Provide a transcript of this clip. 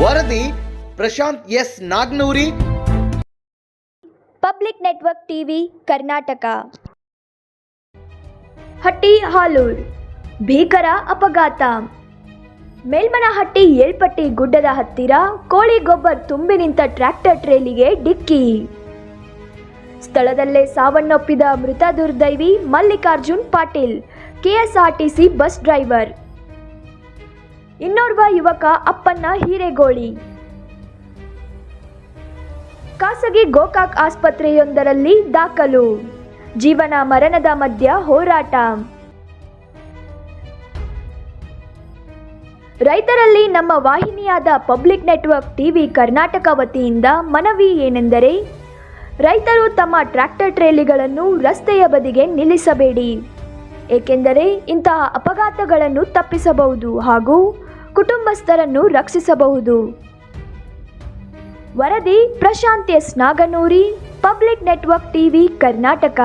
ವರದಿ Prashanth S Nagnuri. Public network TV Karnataka. Hatti Halur, ಭೀಕರ ಅಪಘಾತ. ಮೇಲ್ಮನಹಟ್ಟಿ ಏಳ್ಪಟ್ಟಿ ಗುಡ್ಡದ ಹತ್ತಿರ ಕೋಳಿ ಗೊಬ್ಬರ್ ತುಂಬಿ ನಿಂತ ಟ್ರ್ಯಾಕ್ಟರ್ ಟ್ರೇಲಿಗೆ ಡಿಕ್ಕಿ. ಸ್ಥಳದಲ್ಲೇ ಸಾವನ್ನಪ್ಪಿದ ಮೃತ ದುರ್ದೈವಿ Mallikarjun Patil, KSRTC bus driver. ಇನ್ನೋರ್ವ ಯುವಕ ಅಪ್ಪನ್ನ ಹೀರೆಗೋಳಿ. ಖಾಸಗಿ ಗೋಕಾಕ್ ಆಸ್ಪತ್ರೆಯೊಂದರಲ್ಲಿ ದಾಖಲು. ಜೀವನ ಮರಣದ ಮಧ್ಯ ಹೋರಾಟ. ರೈತರಲ್ಲಿ ನಮ್ಮ ವಾಹಿನಿಯಾದ ಪಬ್ಲಿಕ್ ನೆಟ್ವರ್ಕ್ ಟಿವಿ ಕರ್ನಾಟಕ ವತಿಯಿಂದ ಮನವಿ ಏನೆಂದರೆ, ರೈತರು ತಮ್ಮ ಟ್ರ್ಯಾಕ್ಟರ್ ಟ್ರೇಲಿಗಳನ್ನು ರಸ್ತೆಯ ಬದಿಗೆ ನಿಲ್ಲಿಸಬೇಡಿ. ಏಕೆಂದರೆ ಇಂತಹ ಅಪಘಾತಗಳನ್ನು ತಪ್ಪಿಸಬಹುದು ಹಾಗೂ ಕುಟುಂಬಸ್ಥರನ್ನು ರಕ್ಷಿಸಬಹುದು. ವರದಿ Prashanth S Naganuri public network TV Karnataka.